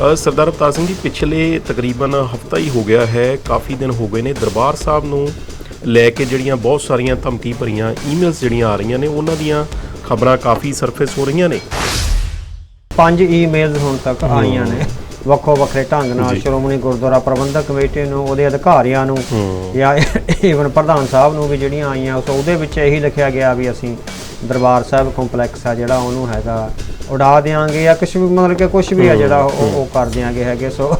ਸਰਦਾਰ ਅਵਤਾਰ ਸਿੰਘ ਜੀ ਪਿਛਲੇ ਤਕਰੀਬਨ ਹਫਤਾ ਹੀ ਹੋ ਗਿਆ ਹੈ ਕਾਫੀ ਦਿਨ ਹੋ ਗਏ ਨੇ। ਦਰਬਾਰ ਸਾਹਿਬ ਨੂੰ ਲੈ ਕੇ ਜਿਹੜੀਆਂ ਬਹੁਤ ਸਾਰੀਆਂ ਧਮਕੀ ਭਰੀਆਂ ਈਮੇਲਸ ਜਿਹੜੀਆਂ ਆ ਰਹੀਆਂ ਨੇ ਉਹਨਾਂ ਦੀਆਂ ਖਬਰਾਂ ਕਾਫੀ ਸਰਫੇਸ ਹੋ ਰਹੀਆਂ ਨੇ। ਪੰਜ ਈਮੇਲਸ ਹੁਣ ਤੱਕ ਆਈਆਂ ਨੇ। ਵੱਖੋ ਵੱਖਰੇ ਢੰਗ ਨਾਲ। ਸ਼੍ਰੋਮਣੀ ਗੁਰਦੁਆਰਾ ਪ੍ਰਬੰਧਕ ਕਮੇਟੀ ਨੂੰ ਉਹਦੇ ਅਧਿਕਾਰੀਆਂ ਨੂੰ ਜਾਂ ਈਵਨ ਪ੍ਰਧਾਨ ਸਾਹਿਬ ਨੂੰ ਵੀ ਜਿਹੜੀਆਂ ਆਈਆਂ ਸੋ ਉਹਦੇ ਵਿੱਚ ਇਹੀ ਲਿਖਿਆ ਗਿਆ ਵੀ ਅਸੀਂ ਦਰਬਾਰ ਸਾਹਿਬ ਕੰਪਲੈਕਸ ਆ ਜਿਹੜਾ ਉਹਨੂੰ ਹੈਗਾ ਉਡਾ ਦਿਆਂਗੇ ਜਾਂ ਕੁਝ ਵੀ ਮਤਲਬ ਕਿ ਕੁਝ ਵੀ ਆ ਜਿਹੜਾ ਉਹ ਉਹ ਕਰ ਦਿਆਂਗੇ ਹੈਗੇ ਸੋ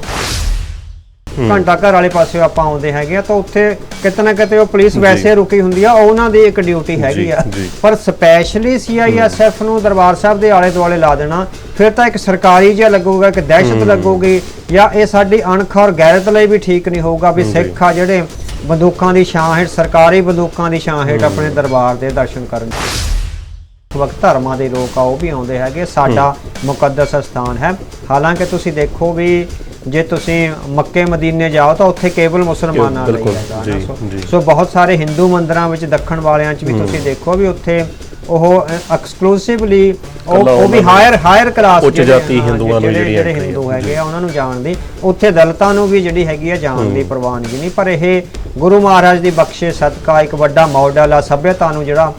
ਘੰਟਾ ਘਰ ਵਾਲੇ ਪਾਸੇ ਆਪਾਂ ਆਉਂਦੇ ਹੈਗੇ ਆ ਤਾਂ ਉੱਥੇ ਕਿਤੇ ਨਾ ਕਿਤੇ ਉਹ ਪੁਲਿਸ ਵੈਸੇ ਰੁਕੀ ਹੁੰਦੀ ਆ ਉਹ ਉਹਨਾਂ ਦੀ ਇੱਕ ਡਿਊਟੀ ਹੈਗੀ ਆ। ਪਰ ਸਪੈਸ਼ਲੀ ਸੀਆਈਐਸਐਫ ਨੂੰ ਦਰਬਾਰ ਸਾਹਿਬ ਦੇ ਆਲੇ ਦੁਆਲੇ ਲਾ ਦੇਣਾ ਫਿਰ ਤਾਂ ਇੱਕ ਸਰਕਾਰੀ ਜਿਹਾ ਲੱਗੂਗਾ ਕਿ ਦਹਿਸ਼ਤ ਲੱਗੂਗੀ ਜਾਂ ਇਹ ਸਾਡੀ ਅਣਖ ਔਰ ਗੈਰਤ ਲਈ ਵੀ ਠੀਕ ਨਹੀਂ ਹੋਊਗਾ ਵੀ ਸਿੱਖ ਆ ਜਿਹੜੇ ਬੰਦੂਕਾਂ ਦੀ ਛਾਂ ਹੇਠ ਸਰਕਾਰੀ ਬੰਦੂਕਾਂ ਦੀ ਛਾਂ ਹੇਠ ਆਪਣੇ ਦਰਬਾਰ ਦੇ ਦਰਸ਼ਨ ਕਰਨ। ਵਕਤ ਧਰਮਾਂ ਦੇ ਲੋਕ ਆ ਉਹ ਵੀ ਆਉਂਦੇ ਹੈਗੇ ਸਾਡਾ ਮੁਕੱਦਸ ਸਥਾਨ ਹੈ। ਹਾਲਾਂਕਿ ਤੁਸੀਂ ਦੇਖੋ ਵੀ ਜੇ ਤੁਸੀਂ ਮੱਕੇ ਮਦੀਨੇ ਜਾਓ ਤਾਂ ਉੱਥੇ ਕੇਵਲ ਮੁਸਲਮਾਨਾਂ ਲਈ ਹੈਗਾ ਸੋ- ਬਹੁਤ ਸਾਰੇ ਹਿੰਦੂ ਮੰਦਿਰਾਂ ਵਿੱਚ ਦੱਖਣ ਵਾਲਿਆਂ 'ਚ ਵੀ ਤੁਸੀਂ ਦੇਖੋ ਵੀ ਉੱਥੇ ਉਹ ਐਕਸਕਲੂਸਿਵਲੀ ਉਹ ਵੀ ਹਾਇਰ ਹਾਇਰ ਕਲਾਸ ਉੱਚ ਜਾਤੀ ਹਿੰਦੂਆਂ ਨੂੰ ਜਿਹੜੀ ਜਿਹੜੇ ਹਿੰਦੂ। ਹੈਗੇ ਆ ਉਹਨਾਂ ਨੂੰ ਜਾਣ ਦੀ। ਉੱਥੇ ਦਲਿਤਾਂ ਨੂੰ ਵੀ ਜਿਹੜੀ ਹੈਗੀ ਆ ਜਾਣ ਦੀ ਪ੍ਰਵਾਨਗੀ ਨਹੀਂ ਪਰ ਇਹ ਗੁਰੂ ਮਹਾਰਾਜ ਦੀ ਬਖਸ਼ੇ ਸਦਕਾ ਇੱਕ ਵੱਡਾ ਮਾਡਲ ਆ ਸਭਿਅਤਾ ਨੂੰ ਜਿਹੜਾ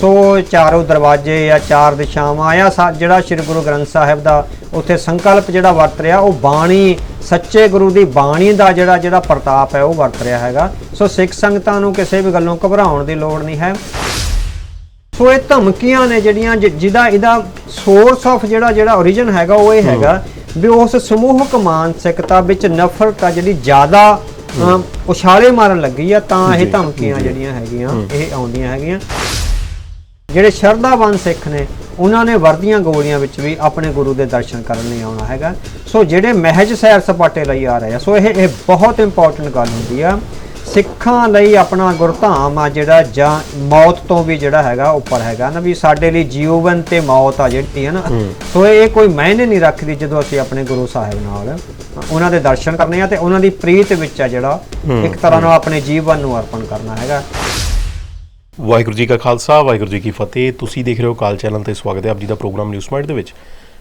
ਸੋ ਚਾਰੋਂ ਦਰਵਾਜ਼ੇ ਜਾਂ ਚਾਰ ਦਿਸ਼ਾਵਾਂ ਆ ਸਾ- ਜਿਹੜਾ ਸ੍ਰੀ ਗੁਰੂ ਗ੍ਰੰਥ ਸਾਹਿਬ ਦਾ ਉੱਥੇ ਸੰਕਲਪ ਜਿਹੜਾ ਵਰਤ ਰਿਹਾ ਉਹ ਬਾਣੀ ਸੱਚੇ ਗੁਰੂ ਦੀ ਬਾਣੀ ਦਾ ਜਿਹੜਾ ਜਿਹੜਾ ਪ੍ਰਤਾਪ ਹੈ ਉਹ ਵਰਤ ਰਿਹਾ ਹੈਗਾ। ਸੋ ਸਿੱਖ ਸੰਗਤਾਂ ਨੂੰ ਕਿਸੇ ਵੀ ਗੱਲੋਂ ਘਬਰਾਉਣ ਦੀ ਲੋੜ ਨਹੀਂ ਹੈ। ਸੋ ਇਹ ਧਮਕੀਆਂ ਨੇ ਜਿਹੜੀਆਂ ਜਿਹਦਾ ਇਹਦਾ ਸੋਰਸ ਆਫ ਜਿਹੜਾ ਜਿਹੜਾ origin ਹੈਗਾ ਉਹ ਇਹ ਹੈਗਾ ਵੀ ਉਸ ਸਮੂਹਕ ਮਾਨਸਿਕਤਾ ਵਿੱਚ ਨਫ਼ਰਤ ਆ ਜਿਹੜੀ ਜ਼ਿਆਦਾ ਉਛਾਲੇ ਮਾਰਨ ਲੱਗੀ ਆ ਤਾਂ ਇਹ ਧਮਕੀਆਂ ਜਿਹੜੀਆਂ ਹੈਗੀਆਂ ਇਹ ਆਉਂਦੀਆਂ ਹੈਗੀਆਂ। ਜਿਹੜੇ ਸ਼ਰਧਾਵਾਨ ਸਿੱਖ ਨੇ ਉਹਨਾਂ ਨੇ ਵਰਦੀਆਂ ਗੋਲੀਆਂ ਵਿੱਚ ਵੀ ਆਪਣੇ ਗੁਰੂ ਦੇ ਦਰਸ਼ਨ ਕਰਨ ਲਈ ਆਉਣਾ ਹੈਗਾ। ਸੋ ਜਿਹੜੇ ਮਹਿਜ ਸੈਰ ਸਪਾਟੇ ਲਈ ਆ ਰਹੇ ਆ ਸੋ ਇਹ ਇਹ ਬਹੁਤ ਇੰਪੋਰਟੈਂਟ ਗੱਲ ਹੁੰਦੀ ਆ। ਸਿੱਖਾਂ ਲਈ ਆਪਣਾ ਗੁਰਧਾਮ ਆ ਜਿਹੜਾ ਜਾਂ ਮੌਤ ਤੋਂ ਵੀ ਜਿਹੜਾ ਹੈਗਾ ਉੱਪਰ ਹੈਗਾ ਨਾ ਵੀ ਸਾਡੇ ਲਈ ਜੀਵਨ ਤੇ ਮੌਤ ਆ ਜਿਹੜੀ ਹੈ ਨਾ। ਸੋ ਇਹ ਕੋਈ ਮਾਇਨੇ ਨਹੀਂ ਰੱਖਦੀ ਜਦੋਂ ਅਸੀਂ ਆਪਣੇ ਗੁਰੂ ਸਾਹਿਬ ਨਾਲ ਉਹਨਾਂ ਦੇ ਦਰਸ਼ਨ ਕਰਨੇ ਆ ਤੇ ਉਹਨਾਂ ਦੀ ਪ੍ਰੀਤ ਵਿੱਚ ਆ ਜਿਹੜਾ ਇੱਕ ਤਰ੍ਹਾਂ ਨਾਲ ਆਪਣੇ ਜੀਵਨ ਨੂੰ ਅਰਪਣ ਕਰਨਾ ਹੈਗਾ। ਵਾਹਿਗੁਰੂ ਜੀ ਕਾ ਖਾਲਸਾ ਵਾਹਿਗੁਰੂ ਜੀ ਕੀ ਫਤਿਹ। ਤੁਸੀਂ ਦੇਖ ਰਹੇ ਹੋ ਕਾਲ ਚੈਨਲ ਤੇ ਸਵਾਗਤ ਹੈ ਆਪ ਜੀ ਦਾ ਪ੍ਰੋਗਰਾਮ ਨਿਊਜ਼ ਪੁਆਇੰਟ ਦੇ ਵਿੱਚ।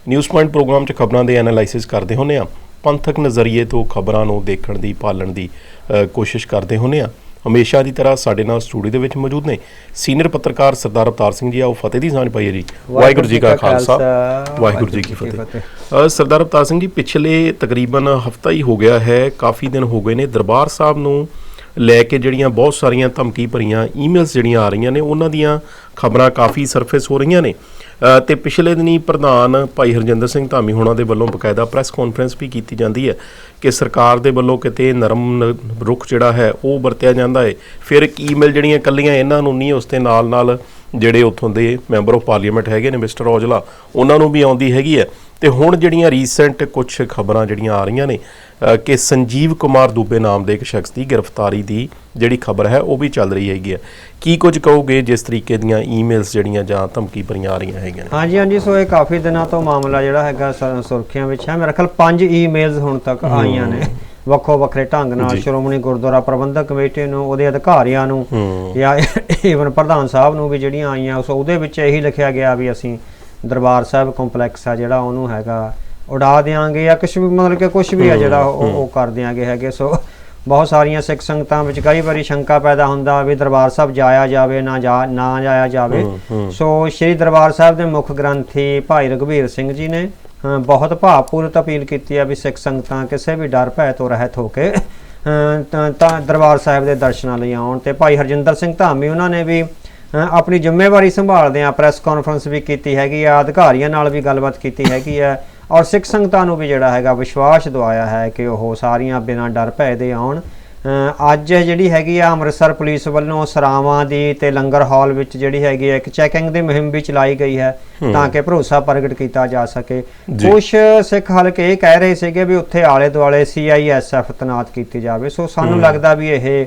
ਨਿਊਜ਼ ਪੁਆਇੰਟ ਪ੍ਰੋਗਰਾਮ 'ਚ ਖਬਰਾਂ ਦੇ ਐਨਾਲਾਈਸਿਸ ਕਰਦੇ ਹੁੰਨੇ ਆ ਪੰਥਕ ਨਜ਼ਰੀਏ ਤੋਂ ਖਬਰਾਂ ਨੂੰ ਦੇਖਣ ਦੀ ਪਾਲਣ ਦੀ ਕੋਸ਼ਿਸ਼ ਕਰਦੇ ਹੁੰਨੇ ਆ ਹਮੇਸ਼ਾ ਦੀ ਤਰ੍ਹਾਂ ਸਾਡੇ ਨਾਲ ਸਟੂਡੀਓ ਦੇ ਵਿੱਚ ਮੌਜੂਦ ਨੇ ਸੀਨੀਅਰ ਪੱਤਰਕਾਰ ਸਰਦਾਰ ਅਵਤਾਰ ਸਿੰਘ ਜੀ। ਆਓ ਫਤਿਹ ਦੀ ਸਾਂਝ ਪਾਈਏ ਜੀ। ਵਾਹਿਗੁਰੂ ਜੀ ਕਾ ਖਾਲਸਾ। ਵਾਹਿਗੁਰੂ ਜੀ ਕੀ ਫਤਿਹ। ਸਰਦਾਰ ਅਵਤਾਰ ਸਿੰਘ ਜੀ ਪਿਛਲੇ ਤਕਰੀਬਨ ਹਫਤਾ ਹੀ ਹੋ ਗਿਆ ਹੈ। ਕਾਫੀ ਦਿਨ ਹੋ ਗਏ ਨੇ। ਦਰਬਾਰ ਸਾਹਿਬ ਨੂੰ ਲੈ ਕੇ ਜਿਹੜੀਆਂ ਬਹੁਤ ਸਾਰੀਆਂ ਧਮਕੀ ਭਰੀਆਂ ਈਮੇਲਸ ਜਿਹੜੀਆਂ ਆ ਰਹੀਆਂ ਨੇ ਉਹਨਾਂ ਦੀਆਂ ਖਬਰਾਂ ਕਾਫੀ ਸਰਫੇਸ ਹੋ ਰਹੀਆਂ ਨੇ। ਅ, ਤੇ ਪਿਛਲੇ ਦਿਨੀ ਪ੍ਰਧਾਨ ਭਾਈ ਹਰਜਿੰਦਰ ਸਿੰਘ ਧਾਮੀ ਹੋਣਾ ਦੇ ਵੱਲੋਂ ਬਕਾਇਦਾ ਪ੍ਰੈਸ ਕਾਨਫਰੰਸ ਵੀ ਕੀਤੀ ਜਾਂਦੀ ਹੈ ਕਿ ਸਰਕਾਰ ਦੇ ਵੱਲੋਂ ਕਿਤੇ ਨਰਮ ਨ- ਰੁਖ ਜਿਹੜਾ ਹੈ ਉਹ ਵਰਤਿਆ ਜਾਂਦਾ ਹੈ। ਫਿਰ ਇੱਕ ਈਮੇਲ ਜਿਹੜੀਆਂ ਕੱਲੀਆਂ ਇਹਨਾਂ ਨੂੰ ਨਹੀਂ ਉਸ ਦੇ ਨਾਲ ਨਾਲ ਜਿਹੜੇ ਉੱਥੋਂ ਦੇ ਮੈਂਬਰ ਆਫ ਪਾਰਲੀਮੈਂਟ ਹੈਗੇ ਨੇ ਮਿਸਟਰ ਔਜਲਾ ਉਹਨਾਂ ਨੂੰ ਵੀ ਆਉਂਦੀ ਹੈਗੀ ਹੈ। ਤੇ ਹੁਣ ਜਿਹੜੀਆਂ ਰੀਸੈਂਟ ਕੁਝ ਖਬਰਾਂ ਜਿਹੜੀਆਂ ਆ ਰਹੀਆਂ ਨੇ ਕਿ ਸੰਜੀਵ ਕੁਮਾਰ ਦੂਬੇ ਨਾਮ ਦੇ ਇੱਕ ਸ਼ਖਸ ਦੀ ਗ੍ਰਿਫਤਾਰੀ ਦੀ ਜਿਹੜੀ ਖਬਰ ਹੈ ਉਹ ਵੀ ਚੱਲ ਰਹੀ ਹੈਗੀ ਹੈ। ਕੀ ਕੁਝ ਕਹੋਗੇ ਜਿਸ ਤਰੀਕੇ ਦੀਆਂ ਈਮੇਲਸ ਜਿਹੜੀਆਂ ਜਾਂ ਧਮਕੀ ਭਰੀਆਂ ਆ ਰਹੀਆਂ ਹੈਗੀਆਂ ਹਾਂਜੀ ਹਾਂਜੀ ਸੋ ਇਹ ਕਾਫੀ ਦਿਨਾਂ ਤੋਂ ਮਾਮਲਾ ਜਿਹੜਾ ਹੈਗਾ ਸੁਰਖੀਆਂ ਵਿੱਚ ਹੈ। ਮੇਰੇ ਖਿਆਲ ਪੰਜ ਈਮੇਲਸ ਹੁਣ ਤੱਕ ਆਈਆਂ ਨੇ। ਵੱਖੋ ਵੱਖਰੇ ਢੰਗ ਨਾਲ। ਸ਼੍ਰੋਮਣੀ ਗੁਰਦੁਆਰਾ ਪ੍ਰਬੰਧਕ ਕਮੇਟੀ ਨੂੰ ਉਹਦੇ ਅਧਿਕਾਰੀਆਂ ਨੂੰ ਜਾਂ ਈਵਨ ਪ੍ਰਧਾਨ ਸਾਹਿਬ ਨੂੰ ਵੀ ਜਿਹੜੀਆਂ ਆਈਆਂ ਸੋ ਉਹਦੇ ਵਿੱਚ ਇਹੀ ਲਿਖਿਆ ਗਿਆ ਵੀ ਅਸੀਂ ਦਰਬਾਰ ਸਾਹਿਬ ਕੰਪਲੈਕਸ ਆ ਜਿਹੜਾ ਉਹਨੂੰ ਹੈਗਾ ਉਡਾ ਦਿਆਂਗੇ ਜਾਂ ਕੁਝ ਵੀ ਮਤਲਬ ਕਿ ਕੁਝ ਵੀ ਆ ਜਿਹੜਾ ਉਹ ਉਹ ਕਰ ਦਿਆਂਗੇ ਹੈਗੇ। ਸੋ ਬਹੁਤ ਸਾਰੀਆਂ ਸਿੱਖ ਸੰਗਤਾਂ ਵਿੱਚ ਕਈ ਵਾਰੀ ਸ਼ੰਕਾ ਪੈਦਾ ਹੁੰਦਾ ਵੀ ਦਰਬਾਰ ਸਾਹਿਬ ਜਾਇਆ ਜਾਵੇ ਨਾ ਜਾ ਨਾ ਜਾਇਆ ਜਾਵੇ। ਸੋ ਸ੍ਰੀ ਦਰਬਾਰ ਸਾਹਿਬ ਦੇ ਮੁੱਖ ਗ੍ਰੰਥੀ ਭਾਈ ਰਘਬੀਰ ਸਿੰਘ ਜੀ ਨੇ ਬਹੁਤ ਭਾਵਪੂਰਤ ਅਪੀਲ ਕੀਤੀ ਹੈ ਵੀ ਸਿੱਖ ਸੰਗਤਾਂ ਕਿਸੇ ਵੀ ਡਰ ਭੈ ਤੋਂ ਰਹਿਤ ਹੋ ਕੇ ਤਾਂ ਦਰਬਾਰ ਸਾਹਿਬ ਦੇ ਦਰਸ਼ਨਾਂ ਲਈ ਆਉਣ ਤੇ ਭਾਈ ਹਰਜਿੰਦਰ ਸਿੰਘ ਧਾਮੀ ਉਹਨਾਂ ਨੇ ਵੀ ਆਪਣੀ ਜ਼ਿੰਮੇਵਾਰੀ ਸੰਭਾਲਦੇ ਆ ਪ੍ਰੈਸ ਕਾਨਫਰੰਸ ਵੀ ਕੀਤੀ ਹੈਗੀ ਆ, ਅਧਿਕਾਰੀਆਂ ਨਾਲ ਵੀ ਗੱਲਬਾਤ ਕੀਤੀ ਹੈਗੀ ਆ ਔਰ ਸਿੱਖ ਸੰਗਤਾਂ ਨੂੰ ਵੀ ਜਿਹੜਾ ਹੈਗਾ ਵਿਸ਼ਵਾਸ ਦਵਾਇਆ ਹੈ ਕਿ ਉਹ ਸਾਰੀਆਂ ਬਿਨਾਂ ਡਰ ਭੈ ਦੇ ਆਉਣ। ਅੱਜ ਜਿਹੜੀ ਹੈਗੀ ਆ ਅੰਮ੍ਰਿਤਸਰ ਪੁਲਿਸ ਵੱਲੋਂ ਸਰਾਵਾਂ ਦੀ ਤੇ ਲੰਗਰ ਹਾਲ ਵਿੱਚ ਜਿਹੜੀ ਹੈਗੀ ਆ ਇੱਕ ਚੈਕਿੰਗ ਦੀ ਮੁਹਿੰਮ ਵੀ ਚਲਾਈ ਗਈ ਹੈ ਤਾਂ ਕਿ ਭਰੋਸਾ ਪ੍ਰਗਟ ਕੀਤਾ ਜਾ ਸਕੇ। ਕੁਝ ਸਿੱਖ ਹਲਕੇ ਇਹ ਕਹਿ ਰਹੇ ਸੀਗੇ ਵੀ ਉੱਥੇ ਆਲੇ ਦੁਆਲੇ ਸੀਆਈਐਸਐਫ ਤਨਾਤ ਕੀਤੀ ਜਾਵੇ। ਸੋ ਸਾਨੂੰ ਲੱਗਦਾ ਵੀ ਇਹ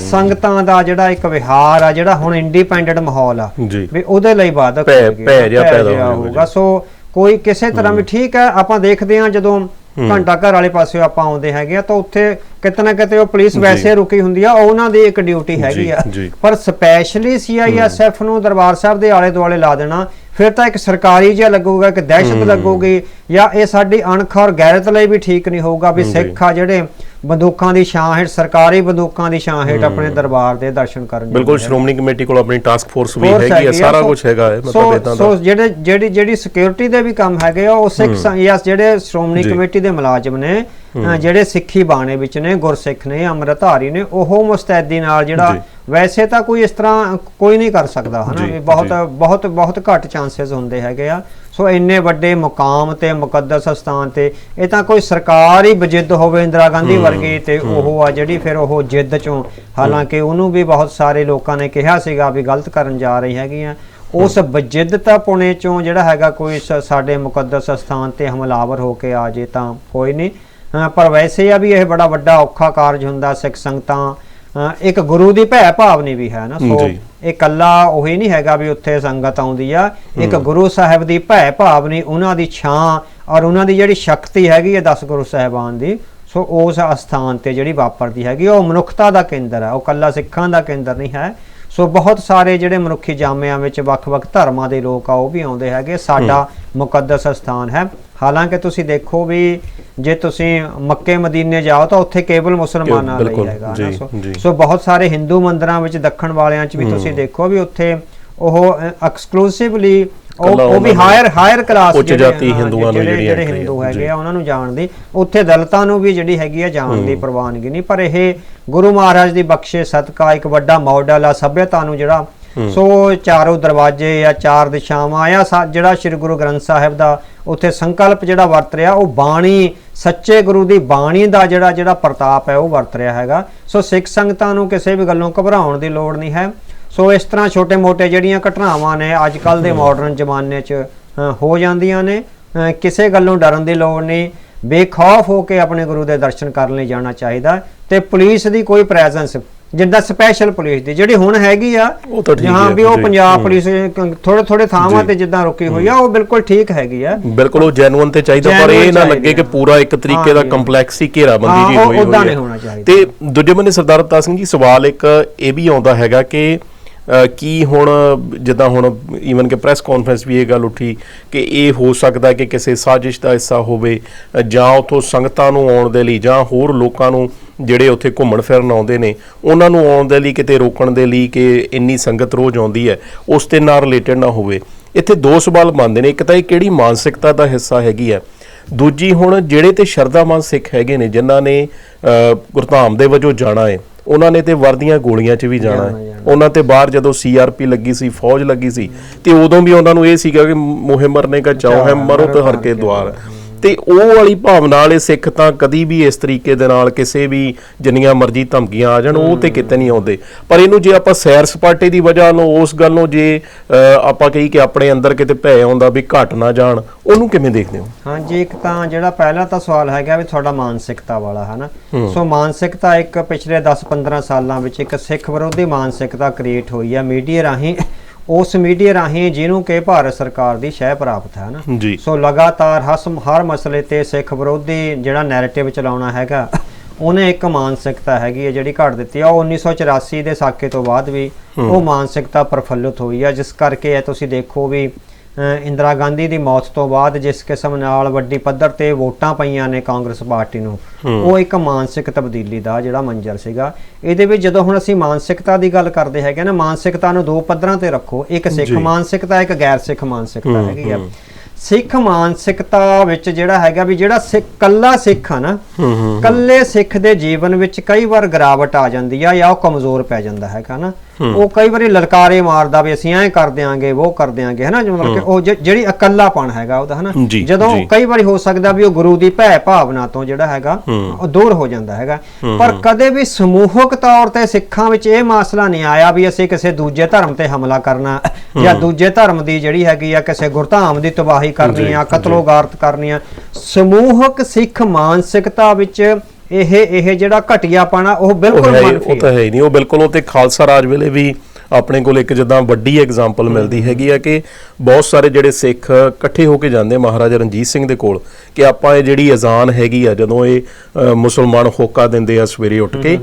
ਸੰਗਤਾਂ ਦਾ ਜਿਹੜਾ ਇੱਕ ਵਿਹਾਰ ਆ ਜਿਹੜਾ ਹੁਣ ਇੰਡੀਪੈਂਡੈਂਟ ਮਾਹੌਲ ਆ ਵੀ ਉਹਦੇ ਲਈ ਬਾਧਕ ਭੈ- ਜਿਹਾ ਪੈਦਾ ਹੋਊਗਾ। ਸੋ ਕੋਈ ਕਿਸੇ ਤਰ੍ਹਾਂ ਵੀ ਠੀਕ ਹੈ ਆਪਾਂ ਦੇਖਦੇ ਹਾਂ ਜਦੋਂ ਘੰਟਾ ਘਰ ਵਾਲੇ ਪਾਸੇ ਆਪਾਂ ਆਉਂਦੇ ਹੈਗੇ ਆ ਤਾਂ ਉੱਥੇ ਕਿਤੇ ਨਾ ਕਿਤੇ ਉਹ ਪੁਲਿਸ ਵੈਸੇ ਰੁਕੀ ਹੁੰਦੀ ਆ ਉਹ ਉਹਨਾਂ ਦੀ ਇੱਕ ਡਿਊਟੀ ਹੈਗੀ ਆ। ਪਰ ਸਪੈਸ਼ਲੀ ਸੀਆਈਐਸਐਫ ਨੂੰ ਦਰਬਾਰ ਸਾਹਿਬ ਦੇ ਆਲੇ ਦੁਆਲੇ ਲਾ ਦੇਣਾ ਫਿਰ ਤਾਂ ਇੱਕ ਸਰਕਾਰੀ ਜਿਹਾ ਲੱਗੂਗਾ ਕਿ ਦਹਿਸ਼ਤ ਲੱਗੂਗੀ ਜਾਂ ਇਹ ਸਾਡੀ ਅਣਖ ਔਰ ਗੈਰਤ ਲਈ ਵੀ ਠੀਕ ਨਹੀਂ ਹੋਊਗਾ ਵੀ ਸਿੱਖ ਆ ਜਿਹੜੇ ਬੰਦੂਕਾਂ ਦੀ ਛਾਂ ਹੇਠ ਸਰਕਾਰੀ ਬੰਦੂਕਾਂ ਦੀ ਛਾਂ ਹੇਠ ਆਪਣੇ ਦਰਬਾਰ ਦੇ ਦਰਸ਼ਨ ਕਰਨ ਬਿਲਕੁਲ। ਸ਼੍ਰੋਮਣੀ ਕਮੇਟੀ ਕੋਲ ਆਪਣੀ ਟਾਸਕ ਫੋਰਸ ਵੀ ਹੈਗੀ ਹੈ ਸਾਰਾ ਸੋ- ਕੁਝ ਹੈਗਾ ਹੈ ਸੋ ਮਤਲਬ ਇਦਾਂ ਸੋ ਦਾ ਜਿਹੜੇ ਜਿਹੜੀ ਜਿਹੜੀ ਸਿਕਿਉਰਿਟੀ ਦੇ ਵੀ ਕੰਮ ਹੈਗੇ ਆ ਉਹ ਸਿੱਖ ਸੰ- ਜਾਂ ਜਿਹੜੇ ਸ਼੍ਰੋਮਣੀ। ਕਮੇਟੀ ਦੇ ਮੁਲਾਜ਼ਮ ਨੇ ਜਿਹੜੇ ਸਿੱਖੀ ਬਾਣੇ ਵਿੱਚ ਨੇ ਗੁਰਸਿੱਖ ਨੇ ਅੰਮ੍ਰਿਤਧਾਰੀ ਨੇ ਉਹ ਮੁਸਤੈਦੀ ਨਾਲ ਜਿਹੜਾ। ਵੈਸੇ ਤਾਂ ਕੋਈ ਇਸ ਤਰ੍ਹਾਂ ਕੋਈ ਨਹੀਂ ਕਰ ਸਕਦਾ ਹਨਾ ਬਹੁਤ। ਬਹੁਤ ਬਹੁਤ ਘੱਟ ਚਾਂਸਸ ਹੁੰਦੇ ਹੈਗੇ ਆ ਸੋ ਇੰਨੇ ਵੱਡੇ ਮੁਕਾਮ ਤੇ ਮੁਕੱਦਸ ਸਥਾਨ ਤੇ ਇਹ ਤਾਂ ਕੋਈ ਸਰਕਾਰ ਹੀ ਬਜਿੱਦ ਹੋਵੇ ਇੰਦਰਾ ਗਾਂਧੀ ਵਰਗੀ ਤੇ ਉਹ ਆ ਜਿਹੜੀ ਫਿਰ ਉਹ ਜਿੱਦ ਚੋਂ ਹਾਲਾਂਕਿ ਉਹਨੂੰ ਵੀ ਬਹੁਤ ਸਾਰੇ ਲੋਕਾਂ ਨੇ ਕਿਹਾ ਸੀਗਾ ਵੀ ਗਲਤ ਕਰਨ ਜਾ ਰਹੀ ਹੈਗੀਆਂ। ਉਸ ਬਜਿੱਦਤਾ ਪੁਣੇ ਚੋਂ ਜਿਹੜਾ ਹੈਗਾ ਕੋਈ ਸਾਡੇ ਮੁਕੱਦਸ ਸਥਾਨ ਤੇ ਹਮਲਾਵਰ ਹੋ ਕੇ ਆ ਜੇ ਤਾਂ ਕੋਈ ਨਹੀਂ। ਪਰ ਵੈਸੇ ਆ ਵੀ ਇਹ ਬੜਾ ਵੱਡਾ ਔਖਾ ਕਾਰਜ ਹੁੰਦਾ ਸਿੱਖ ਸੰਗਤਾਂ ਇੱਕ ਗੁਰੂ ਦੀ ਭੈ ਭਾਵਨੀ ਵੀ ਹੈ ਨਾ ਸੋ। ਇਹ ਕੱਲਾ ਉਹੀ ਨਹੀਂ ਹੈਗਾ ਵੀ ਉੱਥੇ ਸੰਗਤ ਆਉਂਦੀ ਆ। ਇੱਕ ਗੁਰੂ ਸਾਹਿਬ ਦੀ ਭੈ ਭਾਵਨੀ ਉਹਨਾਂ ਦੀ ਛਾਂ ਔਰ ਉਹਨਾਂ ਦੀ ਜਿਹੜੀ ਸ਼ਕਤੀ ਹੈਗੀ ਹੈ 10 ਗੁਰੂ ਸਾਹਿਬਾਨ ਦੀ ਸੋ ਉਸ ਅਸਥਾਨ ਤੇ ਜਿਹੜੀ ਵਾਪਰਦੀ ਹੈਗੀ ਉਹ ਮਨੁੱਖਤਾ ਦਾ ਕੇਂਦਰ ਹੈ ਉਹ ਕੱਲਾ ਸਿੱਖਾਂ ਦਾ ਕੇਂਦਰ ਨਹੀਂ ਹੈ। ਸੋ ਬਹੁਤ ਸਾਰੇ ਜਿਹੜੇ ਮਨੁੱਖੀ ਜਾਮਿਆਂ ਵਿੱਚ ਵੱਖ-ਵੱਖ ਧਰਮਾਂ ਦੇ ਲੋਕ ਆ ਉਹ ਵੀ ਆਉਂਦੇ ਹੈਗੇ। ਸਾਡਾ ਮੁਕੱਦਸ ਸਥਾਨ ਹੈ। ਹਾਲਾਂਕਿ ਤੁਸੀਂ ਦੇਖੋ ਵੀ ਜੇ ਤੁਸੀਂ ਮੱਕੇ ਮਦੀਨੇ ਜਾਓ ਤਾਂ ਉੱਥੇ ਕੇਵਲ ਮੁਸਲਮਾਨਾਂ ਲਈ ਹੈਗਾ ਸੋ ਬਹੁਤ ਸਾਰੇ ਹਿੰਦੂ ਮੰਦਿਰਾਂ ਵਿੱਚ ਦੱਖਣ ਵਾਲਿਆਂ 'ਚ ਵੀ ਤੁਸੀਂ ਦੇਖੋ ਵੀ ਉੱਥੇ ਉਹ ਐਕਸਕਲੂਸਿਵਲੀ ਉਹ ਵੀ ਹਾਇਰ ਹਾਇਰ ਕਲਾਸ ਉੱਚ ਜਾਤੀ ਹਿੰਦੂਆਂ ਨੂੰ ਜਿਹੜੀ ਜਿਹੜੇ ਹਿੰਦੂ ਹੈਗੇ। ਆ ਉਹਨਾਂ ਨੂੰ ਜਾਣ ਦੀ ਉੱਥੇ ਦਲਿਤਾਂ ਨੂੰ ਵੀ ਜਿਹੜੀ ਹੈਗੀ ਆ ਜਾਣ ਦੀ ਪ੍ਰਵਾਨਗੀ ਨਹੀਂ ਪਰ ਇਹ ਗੁਰੂ ਮਹਾਰਾਜ ਦੀ ਬਖਸ਼ੇ ਸਦਕਾ ਇੱਕ ਵੱਡਾ ਮਾਡਲ ਆ ਸਭਿਅਤਾ ਨੂੰ ਜਿਹੜਾ ਸੋ ਚਾਰੋਂ ਦਰਵਾਜ਼ੇ ਆ ਚਾਰ ਦਿਸ਼ਾਵਾਂ ਆ ਸਾ- ਜਿਹੜਾ ਸ੍ਰੀ ਗੁਰੂ ਗ੍ਰੰਥ ਸਾਹਿਬ ਦਾ ਉੱਥੇ ਸੰਕਲਪ ਜਿਹੜਾ ਵਰਤ ਰਿਹਾ ਉਹ ਬਾਣੀ ਸੱਚੇ ਗੁਰੂ ਦੀ ਬਾਣੀ ਦਾ ਜਿਹੜਾ ਜਿਹੜਾ ਪ੍ਰਤਾਪ ਹੈ ਉਹ ਵਰਤ ਰਿਹਾ ਹੈਗਾ। ਸੋ ਸਿੱਖ ਸੰਗਤਾਂ ਨੂੰ ਕਿਸੇ ਵੀ ਗੱਲੋਂ ਘਬਰਾਉਣ ਦੀ ਲੋੜ ਨਹੀਂ ਹੈ। ਸੋ ਇਸ ਤਰ੍ਹਾਂ ਛੋਟੇ-ਮੋਟੇ ਜਿਹੜੀਆਂ ਘਟਨਾਵਾਂ ਨੇ ਅੱਜ ਕੱਲ ਦੇ ਮਾਡਰਨ ਜ਼ਮਾਨੇ 'ਚ ਹੋ ਜਾਂਦੀਆਂ ਨੇ। ਕਿਸੇ ਗੱਲੋਂ ਡਰਨ ਦੀ ਲੋੜ ਨਹੀਂ। ਬੇਖੌਫ ਹੋ ਕੇ ਆਪਣੇ ਗੁਰੂ ਦੇ ਦਰਸ਼ਨ ਕਰਨ ਲਈ ਜਾਣਾ ਚਾਹੀਦਾ ਤੇ ਪੁਲਿਸ ਦੀ ਕੋਈ ਪ੍ਰੈਜ਼ੈਂਸ ਜਿੱਦਾਂ ਸਪੈਸ਼ਲ ਪੁਲਿਸ ਦੀ ਜਿਹੜੀ ਹੁਣ ਹੈਗੀ ਆ ਉਹ ਤਾਂ ਠੀਕ ਹਾਂ ਹੈ, ਵੀ ਉਹ ਜੀ, ਪੰਜਾਬ। ਪੁਲਿਸ ਥੋੜੇ ਥੋੜੇ ਥਾਵਾਂ ਜੀ। ਤੇ ਜਿੱਦਾਂ ਰੁਕੀ ਹੋਈ ਆ ਉਹ ਬਿਲਕੁਲ ਠੀਕ ਹੈਗੀ ਆ ਬਿਲਕੁਲ ਉਹ ਜੈਨੂਅਨ ਤੇ ਚਾਹੀਦਾ ਪਰ ਇਹ Genuine ਨਾ ਚਾਹੀਦਾ। ਲੱਗੇ ਕਿ ਪੂਰਾ ਇੱਕ ਤਰੀਕੇ ਦਾ। ਕੰਪਲੈਕਸ ਹੀ ਘੇਰਾਬੰਦੀ ਹਾਂ, ਜੀ ਉਹ ਹੋਈ ਹੋਈ ਉੱਦਾਂ ਹੈ। ਨਹੀਂ ਹੋਣਾ ਚਾਹੀਦਾ। ਤੇ ਦੂਜੇ ਬੰਨੇ ਸਰਦਾਰ ਅਵਤਾਰ ਸਿੰਘ ਜੀ ਸਵਾਲ ਇੱਕ ਇਹ ਵੀ ਆਉਂਦਾ ਹੈਗਾ ਕਿ ਕੀ ਹੁਣ, ਜਿੱਦਾਂ ਹੁਣ ਈਵਨ ਕਿ ਪ੍ਰੈਸ ਕਾਨਫਰੰਸ ਵੀ ਇਹ ਗੱਲ ਉੱਠੀ ਕਿ ਇਹ ਹੋ ਸਕਦਾ ਕਿ ਕਿਸੇ ਸਾਜ਼ਿਸ਼ ਦਾ ਹਿੱਸਾ ਹੋਵੇ ਜਾਂ ਉਥੋਂ ਸੰਗਤਾਂ ਨੂੰ ਆਉਣ ਦੇ ਲਈ ਜਾਂ ਹੋਰ ਲੋਕਾਂ ਨੂੰ ਜਿਹੜੇ ਉੱਥੇ ਘੁੰਮਣ ਫਿਰਨ ਆਉਂਦੇ ਨੇ, ਉਹਨਾਂ ਨੂੰ ਆਉਣ ਦੇ ਲਈ, ਕਿਤੇ ਰੋਕਣ ਦੇ ਲਈ ਕਿ ਇੰਨੀ ਸੰਗਤ ਰੋਜ਼ ਆਉਂਦੀ ਹੈ, ਉਸ ਦੇ ਨਾਲ ਰਿਲੇਟਡ ਨਾ ਹੋਵੇ। ਇੱਥੇ ਦੋ ਸਵਾਲ ਬਣਦੇ ਨੇ, ਇੱਕ ਤਾਂ ਇਹ ਕਿਹੜੀ ਮਾਨਸਿਕਤਾ ਦਾ ਹਿੱਸਾ ਹੈਗੀ ਹੈ, ਦੂਜੀ ਹੁਣ ਜਿਹੜੇ ਤੇ ਸ਼ਰਧਾਵਾਨ ਸਿੱਖ ਹੈਗੇ ਨੇ, ਜਿਨ੍ਹਾਂ ਨੇ ਗੁਰਧਾਮ ਦੇ ਵਜੋਂ ਜਾਣਾ ਹੈ ਉਹਨਾਂ ਨੇ ਤੇ ਵਰਦੀਆਂ ਗੋਲੀਆਂ 'ਚ ਵੀ ਜਾਣਾ ਹੈ। ਉਹਨਾਂ ਤੇ ਬਾਹਰ ਜਦੋਂ ਸੀਆਰਪੀ ਲੱਗੀ ਸੀ ਫੌਜ ਲੱਗੀ ਸੀ ਤੇ ਉਦੋਂ ਵੀ ਉਹਨਾਂ ਨੂੰ ਇਹ ਸੀਗਾ ਕਿ ਮੋਹਿ ਮਰਨੇ ਕਾ ਚਾਉ ਹੈ ਮਰੋ ਤੇ ਹਰ ਕੇ ਦਵਾਰ ਤੇ ਉਹ ਵਾਲੀ ਭਾਵਨਾ ਵਾਲੇ ਸਿੱਖ ਤਾਂ ਕਦੀ ਵੀ ਇਸ ਤਰੀਕੇ ਦੇ ਨਾਲ ਕਿਸੇ ਵੀ ਜਿੰਨੀਆਂ ਮਰਜ਼ੀ ਧਮਕੀਆਂ ਆ ਜਾਣ ਉਹ ਤੇ ਕਿਤੇ ਨਹੀਂ ਆਉਂਦੇ। ਪਰ ਇਹਨੂੰ ਜੇ ਆਪਾਂ ਸੈਰ ਸਪਾਟੇ ਦੀ ਵਜ੍ਹਾ ਨੂੰ ਉਸ ਗੱਲ ਨੂੰ ਜੇ ਆਪਾਂ ਕਹੀ ਕਿ ਆਪਣੇ ਅੰਦਰ ਕਿਤੇ ਭੈ ਆਉਂਦਾ ਵੀ ਘਟ ਨਾ ਜਾਣ ਉਹਨੂੰ ਕਿਵੇਂ ਦੇਖਦੇ ਹੋ? ਹਾਂਜੀ ਇੱਕ ਤਾਂ ਜਿਹੜਾ ਪਹਿਲਾ ਤਾਂ ਸਵਾਲ ਹੈਗਾ ਵੀ ਤੁਹਾਡਾ ਮਾਨਸਿਕਤਾ ਵਾਲਾ ਹੈ। ਨਾ ਸੋ ਮਾਨਸਿਕਤਾ ਇੱਕ ਪਿਛਲੇ 10-15 ਸਾਲਾਂ ਵਿੱਚ ਇੱਕ ਸਿੱਖ ਵਿਰੋਧੀ ਮਾਨਸਿਕਤਾ ਕ੍ਰੀਏਟ ਹੋਈ ਹੈ ਮੀਡੀਆ ਰਾਹੀਂ ਉਸ ਮੀਡੀਆ ਰਾਹੀਂ ਜਿਹਨੂੰ ਕਿ ਭਾਰਤ ਸਰਕਾਰ ਦੀ ਸ਼ਹਿ ਪ੍ਰਾਪਤ ਹੈ ਨਾ। ਜੀ। ਸੋ ਲਗਾਤਾਰ ਹਸਮ ਹਰ ਮਸਲੇ ਤੇ ਸਿੱਖ ਵਿਰੋਧੀ ਜਿਹੜਾ ਨੈਰੇਟਿਵ ਚਲਾਉਣਾ ਹੈਗਾ ਉਹਨੇ ਇੱਕ ਮਾਨਸਿਕਤਾ ਹੈਗੀ ਹੈ ਜਿਹੜੀ ਘੜ ਦਿੱਤੀ ਆ। ਉਹ 1984 ਦੇ ਸਾਕੇ ਤੋਂ ਬਾਅਦ ਵੀ ਉਹ ਮਾਨਸਿਕਤਾ ਪ੍ਰਫੁੱਲਿਤ ਹੋਈ ਆ ਜਿਸ ਕਰਕੇ ਇਹ ਤੁਸੀਂ ਦੇਖੋ ਵੀ ਇੰਦਰਾ ਗਾਂਧੀ ਦੀ ਮੌਤ ਤੋਂ ਬਾਅਦ ਜਿਸ ਕਿਸਮ ਨਾਲ ਵੱਡੀ ਪੱਧਰ ਤੇ ਵੋਟਾਂ ਪਈਆਂ ਨੇ ਕਾਂਗਰਸ ਪਾਰਟੀ ਨੂੰ ਉਹ ਇੱਕ ਮਾਨਸਿਕ ਤਬਦੀਲੀ ਦਾ ਜਿਹੜਾ ਮੰਜ਼ਰ ਸੀਗਾ। ਇਹਦੇ ਵਿੱਚ ਜਦੋਂ ਹੁਣ ਅਸੀਂ ਮਾਨਸਿਕਤਾ ਦੀ ਗੱਲ ਕਰਦੇ ਹੈਗੇ ਨਾ ਮਾਨਸਿਕਤਾ ਨੂੰ ਦੋ ਪੱਧਰਾਂ ਤੇ ਰੱਖੋ। ਇੱਕ ਸਿੱਖ। ਮਾਨਸਿਕਤਾ ਇੱਕ ਗੈਰ ਸਿੱਖ ਮਾਨਸਿਕਤਾ ਹੈਗੀ ਆ। ਸਿੱਖ ਮਾਨਸਿਕਤਾ ਵਿੱਚ ਜਿਹੜਾ ਹੈਗਾ ਵੀ ਜਿਹੜਾ ਸਿੱਖ ਕੱਲਾ ਸਿੱਖ ਆ ਨਾ ਕੱਲੇ ਸਿੱਖ ਦੇ ਜੀਵਨ ਵਿੱਚ ਕਈ ਵਾਰ ਗਿਰਾਵਟ ਆ ਜਾਂਦੀ ਆ ਜਾਂ ਉਹ ਕਮਜ਼ੋਰ ਪੈ ਜਾਂਦਾ ਹੈਗਾ ਨਾ। ਉਹ ਕਈ ਵਾਰੀ ਲਲਕਾਰੇ ਮਾਰਦਾ ਵੀ ਅਸੀਂ ਐਂ ਕਰ ਦਿਆਂਗੇ ਉਹ ਕਰ ਦਿਆਂਗੇ ਹਨਾ ਜਿਵੇਂ ਮਤਲਬ ਕਿ ਉਹ ਜਿਹੜੀ ਇਕੱਲਾਪਣ ਹੈਗਾ ਉਹਦਾ ਹਨਾ। ਜਦੋਂ। ਕਈ ਵਾਰੀ ਹੋ ਸਕਦਾ ਵੀ ਉਹ ਗੁਰੂ ਦੀ ਭੈ ਭਾਵਨਾ ਤੋਂ ਜਿਹੜਾ ਹੈਗਾ ਉਹ ਦੂਰ ਹੋ ਜਾਂਦਾ ਹੈਗਾ। ਪਰ ਕਦੇ ਵੀ ਸਮੂਹਕ ਤੌਰ ਤੇ ਸਿੱਖਾਂ ਵਿੱਚ ਇਹ ਮਸਲਾ ਨਹੀਂ ਆਇਆ ਵੀ ਅਸੀਂ ਕਿਸੇ ਦੂਜੇ ਧਰਮ ਤੇ ਹਮਲਾ ਕਰਨਾ ਜਾਂ ਦੂਜੇ ਧਰਮ ਦੀ ਜਿਹੜੀ ਹੈਗੀ ਆ ਕਿਸੇ ਗੁਰਧਾਮ ਦੀ ਤਬਾਹੀ ਕਰਨੀ ਆ ਕਤਲੋਗਾਰਤ ਕਰਨੀ ਆ। ਸਮੂਹਕ ਸਿੱਖ ਮਾਨਸਿਕਤਾ ਵਿੱਚ ਇਹ ਇਹ ਜਿਹੜਾ ਘਟਿਆਪਣਾ ਉਹ ਉਹ ਬਿਲਕੁਲ ਮੰਨਫੀ ਉਹ ਤਾਂ ਹੈ ਹੀ ਨਹੀਂ। ਉਹ ਬਿਲਕੁਲ ਉਹ ਤੇ ਖਾਲਸਾ ਰਾਜ ਵੇਲੇ ਵੀ ਆਪਣੇ ਕੋਲ ਇੱਕ ਜਿੱਦਾਂ ਵੱਡੀ ਐਗਜ਼ਾਮਪਲ ਮਿਲਦੀ ਹੈਗੀ ਆ ਕਿ ਬਹੁਤ ਸਾਰੇ ਜਿਹੜੇ ਸਿੱਖ ਇਕੱਠੇ ਹੋ ਕੇ ਜਾਂਦੇ ਮਹਾਰਾਜਾ ਰਣਜੀਤ ਸਿੰਘ ਦੇ ਕੋਲ ਕਿ ਆਪਾਂ ਇਹ ਜਿਹੜੀ ਅਜ਼ਾਨ ਹੈਗੀ ਆ ਜਦੋਂ ਇਹ ਮੁਸਲਮਾਨ ਹੋਕਾ ਦਿੰਦੇ ਆ ਸਵੇਰੇ ਉੱਠ ਕੇ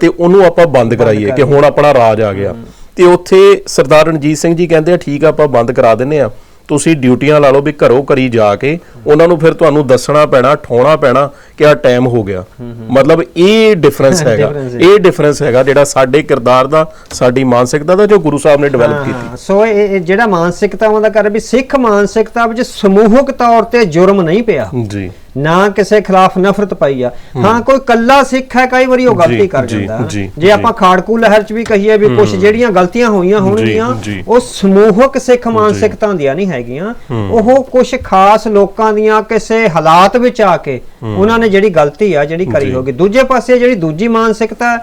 ਤੇ ਉਹਨੂੰ ਆਪਾਂ ਬੰਦ ਕਰਾਈਏ ਕਿ ਹੁਣ ਆਪਣਾ ਰਾਜ ਆ ਗਿਆ। ਤੇ ਉੱਥੇ ਸਰਦਾਰ ਰਣਜੀਤ ਸਿੰਘ ਜੀ ਕਹਿੰਦੇ ਆ ਠੀਕ ਆ ਆਪਾਂ ਬੰਦ ਕਰਾ ਦਿੰਨੇ ਆ। ਤੁਸੀਂ ਡਿਊਟੀਆਂ ਲਾ ਲਓ ਵੀ ਘਰੋਂ ਘਰੀ ਜਾ ਕੇ ਉਹਨਾਂ ਨੂੰ ਫਿਰ ਤੁਹਾਨੂੰ ਦੱਸਣਾ ਪੈਣਾ ਠਾਉਣਾ ਪੈਣਾ ਕਿ ਆ ਟਾਈਮ ਹੋ ਗਿਆ। ਮਤਲਬ ਇਹ ਡਿਫਰੈਂਸ ਹੈਗਾ। ਇਹ ਡਿਫਰੈਂਸ ਹੈਗਾ ਜਿਹੜਾ ਸਾਡੇ ਕਿਰਦਾਰ ਦਾ ਸਾਡੀ ਮਾਨਸਿਕਤਾ ਦਾ ਜੋ ਗੁਰੂ ਸਾਹਿਬ ਨੇ ਡਿਵੈਲਪ ਕੀਤੀ। ਸੋ ਇਹ ਜਿਹੜਾ ਮਾਨਸਿਕਤਾਵਾਂ ਦਾ ਕਰ ਵੀ ਸਿੱਖ ਮਾਨਸਿਕਤਾ ਵਿੱਚ ਸਮੂਹਕ ਤੌਰ ਤੇ ਜੁਰਮ ਨਹੀਂ ਪਿਆ। ਜੀ। ਨਾ ਕਿਸੇ ਖਿਲਾਫ ਨਫ਼ਰਤ ਪਈ ਆ। ਹਾਂ। ਕੋਈ ਕੱਲਾ ਸਿੱਖ ਹੈ ਕਈ ਵਾਰੀ ਉਹ ਗਲਤੀ ਕਰ ਜਾਂਦਾ। ਜੀ। ਆਪਾਂ ਖਾੜਕੂ ਲਹਿਰ ਚ ਵੀ ਕਹੀਏ ਵੀ ਕੁਝ ਜਿਹੜੀਆਂ ਗਲਤੀਆਂ ਹੋਈਆਂ ਹੋਣਗੀਆਂ। ਉਹ ਸਮੂਹਕ ਸਿੱਖ ਮਾਨਸਿਕਤਾ ਦੀਆਂ ਨਹੀਂ ਹੈਗੀਆਂ। ਉਹ ਕੁਝ ਖਾਸ ਲੋਕਾਂ ਦੀਆਂ ਕਿਸੇ ਹਾਲਾਤ ਵਿੱਚ ਆ ਕੇ ਉਹਨਾਂ ਨੇ ਜਿਹੜੀ ਗਲਤੀ ਆ ਜਿਹੜੀ ਕਰੀ ਹੋਗੀ ਦੂਜੇ ਪਾਸੇ ਜਿਹੜੀ ਦੂਜੀ ਮਾਨਸਿਕਤਾ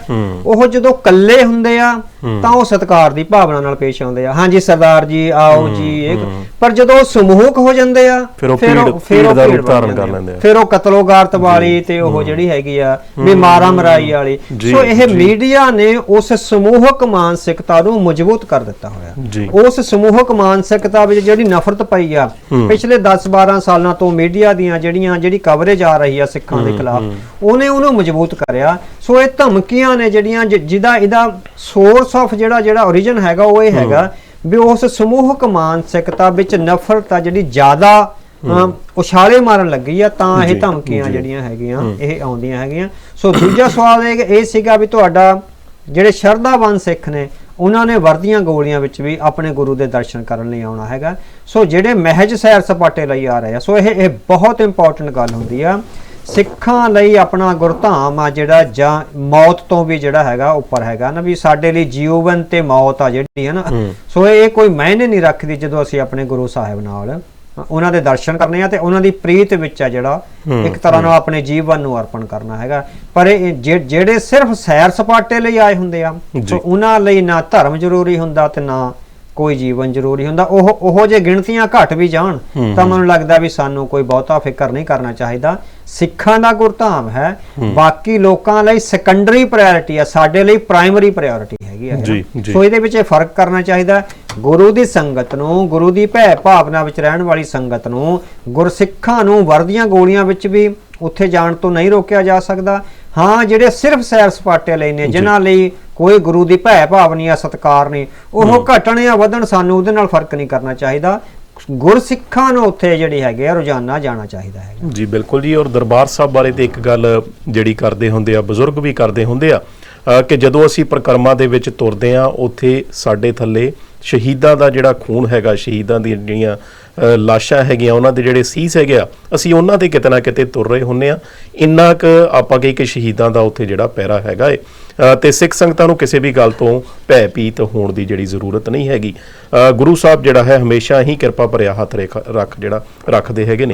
ਉਹ ਜਦੋਂ ਕੱਲੇ ਹੁੰਦੇ ਆ ਤਾਂ ਉਹ ਸਤਕਾਰ ਦੀ ਭਾਵਨਾ ਨਾਲ ਪੇਸ਼ ਆਉਂਦੇ ਆ। ਹਾਂਜੀ ਸਰਦਾਰ ਜੀ ਆਓ ਜੀ ਇਹ ਪਰ ਜਦੋਂ ਉਹ ਸਮੂਹਕ ਹੋ ਜਾਂਦੇ ਆ ਫਿਰ ਉਹ ਫਿਰ ਉਹ ਦਾ ਰੂਪ ਧਾਰਨ ਕਰ। ਲੈਂਦੇ ਆ। ਫਿਰ ਉਹ ਕਤਲੋਗਾਰਤ ਵਾਲੀ ਤੇ ਉਹ ਜਿਹੜੀ ਹੈਗੀ ਆ ਵੀ ਮਾਰਾ ਮਰਾਈ ਵਾਲੀ ਸੋ ਇਹ। ਮੀਡੀਆ ਨੇ ਉਸ ਸਮੂਹਕ ਮਾਨਸਿਕਤਾ ਨੂੰ ਮਜ਼ਬੂਤ ਕਰ ਦਿੱਤਾ। ਹੋਇਆ। ਉਸ ਸਮੂਹਕ ਮਾਨਸਿਕਤਾ ਵਿੱਚ ਜਿਹੜੀ ਨਫ਼ਰਤ ਪਈ ਆ ਪਿਛਲੇ 10-12 ਸਾਲਾਂ ਤੋਂ ਮੀਡੀਆ ਦੀਆਂ ਜਿਹੜੀਆਂ ਜਿਹੜੀ ਕਵਰੇਜ ਆ ਰਹੀ ਆ ਸਿੱਖਾਂ ਦੇ ਖਿਲਾਫ ਉਹਨੇ ਉਹਨੂੰ ਮਜ਼ਬੂਤ ਕਰਿਆ। ਸੋ ਇਹ ਧਮਕੀਆਂ ਨੇ ਜਿਹੜੀਆਂ ਜਿਹਦਾ ਇਹਦਾ ਸੋਰਸ ਆਫ ਜਿਹੜਾ ਜਿਹੜਾ origin ਹੈਗਾ ਉਹ ਇਹ ਹੈਗਾ ਵੀ ਉਸ ਸਮੂਹਕ ਮਾਨਸਿਕਤਾ ਵਿੱਚ ਨਫ਼ਰਤ ਆ ਜਿਹੜੀ ਜ਼ਿਆਦਾ ਉਛਾਲੇ ਮਾਰਨ ਲੱਗੀ ਆ ਤਾਂ ਇਹ ਧਮਕੀਆਂ। ਜਿਹੜੀਆਂ ਹੈਗੀਆਂ ਇਹ ਆਉਂਦੀਆਂ ਹੈਗੀਆਂ। ਸੋ ਦੂਜਾ ਸਵਾਲ ਇਹ ਸੀਗਾ ਵੀ ਤੁਹਾਡਾ ਜਿਹੜੇ ਸ਼ਰਧਾਵਾਨ ਸਿੱਖ ਨੇ ਉਹਨਾਂ ਨੇ ਵਰਦੀਆਂ ਗੋਲੀਆਂ ਵਿੱਚ ਵੀ ਆਪਣੇ ਗੁਰੂ ਦੇ ਦਰਸ਼ਨ ਕਰਨ ਲਈ ਆਉਣਾ ਹੈਗਾ। ਸੋ ਜਿਹੜੇ ਮਹਿਜ ਸੈਰ ਸਪਾਟੇ ਲਈ ਆ ਰਹੇ ਆ ਸੋ ਇਹ ਇਹ ਬਹੁਤ ਇੰਪੋਰਟੈਂਟ ਗੱਲ ਹੁੰਦੀ ਆ। ਸਿੱਖਾਂ ਲਈ ਆਪਣਾ ਗੁਰਧਾਮ ਆ ਜਿਹੜਾ ਜਾਂ ਮੌਤ ਤੋਂ ਵੀ ਜਿਹੜਾ ਹੈਗਾ ਉੱਪਰ ਹੈਗਾ ਨਾ ਵੀ ਸਾਡੇ ਲਈ ਜੀਵਨ ਤੇ ਮੌਤ ਆ ਜਿਹੜੀ ਹੈ ਨਾ। ਸੋ ਇਹ ਕੋਈ ਮਾਇਨੇ ਨਹੀਂ ਰੱਖਦੀ ਜਦੋਂ ਅਸੀਂ ਆਪਣੇ ਗੁਰੂ ਸਾਹਿਬ ਨਾਲ ਉਹਨਾਂ ਦੇ ਦਰਸ਼ਨ ਕਰਨੇ ਆ ਤੇ ਉਹਨਾਂ ਦੀ ਪ੍ਰੀਤ ਵਿੱਚ ਆ ਜਿਹੜਾ ਇੱਕ ਤਰ੍ਹਾਂ ਨਾਲ ਆਪਣੇ ਜੀਵਨ ਨੂੰ ਅਰਪਣ ਕਰਨਾ ਹੈਗਾ। ਪਰ ਇਹ ਜਿਹੜੇ ਸਿਰਫ ਸੈਰ ਸਪਾਟੇ ਲਈ ਆਏ ਹੁੰਦੇ ਆ। ਸੋ ਉਹਨਾਂ ਲਈ ਨਾ ਧਰਮ ਜ਼ਰੂਰੀ ਹੁੰਦਾ ਤੇ ਨਾ ਕੋਈ ਜੀਵਨ ਜ਼ਰੂਰੀ ਹੁੰਦਾ ਉਹ ਉਹ ਜੇ ਗਿਣਤੀਆਂ ਘਟ ਵੀ ਜਾਣ ਤਾਂ ਮੈਨੂੰ ਲੱਗਦਾ ਵੀ ਸਾਨੂੰ ਕੋਈ ਬਹੁਤਾ ਫਿਕਰ ਨਹੀਂ ਕਰਨਾ ਚਾਹੀਦਾ। ਸਿੱਖਾਂ ਦਾ ਗੁਰਧਾਮ ਹੈ ਬਾਕੀ ਲੋਕਾਂ ਲਈ ਸੈਕੰਡਰੀ ਪ੍ਰਾਇੋਰਟੀ ਆ ਸਾਡੇ ਲਈ ਪ੍ਰਾਇਮਰੀ ਪ੍ਰਾਇੋਰਟੀ ਹੈਗੀ ਜੀ। ਸੋ ਇਹਦੇ ਵਿੱਚ ਇਹ ਫ਼ਰਕ ਕਰਨਾ ਚਾਹੀਦਾ ਹੈ। ਗੁਰੂ ਦੀ ਸੰਗਤ ਨੂੰ ਗੁਰੂ ਦੀ ਭੈ ਭਾਵਨਾ ਵਿੱਚ ਰਹਿਣ ਵਾਲੀ ਸੰਗਤ ਨੂੰ ਗੁਰਸਿੱਖਾਂ ਨੂੰ ਵਰਦੀਆਂ ਗੋਲੀਆਂ ਵਿੱਚ ਵੀ ਉੱਥੇ ਜਾਣ ਤੋਂ ਨਹੀਂ ਰੋਕਿਆ ਜਾ ਸਕਦਾ। ਹਾਂ ਜਿਹੜੇ ਸਿਰਫ ਸੈਰ ਸਪਾਟੇ ਲਈ ਨੇ ਜਿਨ੍ਹਾਂ ਲਈ ਕੋਈ ਗੁਰੂ ਦੀ ਭੈ ਭਾਵਨੀ ਜਾਂ ਸਤਕਾਰ ਨਹੀਂ। ਉਹ ਘਟਣ ਜਾਂ ਵਧਣ ਸਾਨੂੰ ਉਹਦੇ ਨਾਲ ਫ਼ਰਕ ਨਹੀਂ ਕਰਨਾ ਚਾਹੀਦਾ। ਗੁਰਸਿੱਖਾਂ ਨੂੰ ਉੱਥੇ ਜਿਹੜੀ ਹੈਗੇ ਆ ਰੋਜ਼ਾਨਾ ਜਾਣਾ ਚਾਹੀਦਾ ਹੈ ਜੀ ਬਿਲਕੁਲ ਜੀ। ਔਰ ਦਰਬਾਰ ਸਾਹਿਬ ਬਾਰੇ ਤੇ ਇੱਕ ਗੱਲ ਜਿਹੜੀ ਕਰਦੇ ਹੁੰਦੇ ਆ ਬਜ਼ੁਰਗ ਵੀ ਕਰਦੇ ਹੁੰਦੇ ਆ ਕਿ ਜਦੋਂ ਅਸੀਂ ਪ੍ਰਕਰਮਾਂ ਦੇ ਵਿੱਚ ਤੁਰਦੇ ਆ ਉੱਥੇ ਸਾਡੇ ਥੱਲੇ ਸ਼ਹੀਦਾਂ ਦਾ ਜਿਹੜਾ ਖੂਨ ਹੈਗਾ ਸ਼ਹੀਦਾਂ ਦੀਆਂ ਜਿਹੜੀਆਂ ਲਾਸ਼ਾਂ ਹੈਗੀਆਂ ਉਹਨਾਂ ਦੇ ਜਿਹੜੇ ਸੀਸ ਹੈਗੇ ਆ ਅਸੀਂ ਉਹਨਾਂ ਤੇ ਕਿਤੇ ਨਾ ਕਿਤੇ ਤੁਰ ਰਹੇ ਹੁੰਨੇ ਆ। ਇੰਨਾ ਕੁ ਆਪਾਂ ਕਹੀ ਕਿ ਸ਼ਹੀਦਾਂ ਦਾ ਉੱਥੇ ਜਿਹੜਾ ਪੈਰਾ ਹੈਗਾ ਏ। ਅ, ਤੇ ਸਿੱਖ ਸੰਗਤਾਂ ਨੂੰ ਕਿਸੇ ਵੀ ਗੱਲ ਤੋਂ ਭੈ ਭੀਤ ਹੋਣ ਦੀ ਜਿਹੜੀ ਜ਼ਰੂਰਤ ਨਹੀਂ ਹੈਗੀ। ਗੁਰੂ ਸਾਹਿਬ ਜਿਹੜਾ ਹੈ ਹਮੇਸ਼ਾ ਹੀ ਕਿਰਪਾ ਭਰਿਆ ਹੱਥ ਰੇਖ- ਰੱਖ ਜਿਹੜਾ ਰੱਖਦੇ ਹੈਗੇ ਨੇ।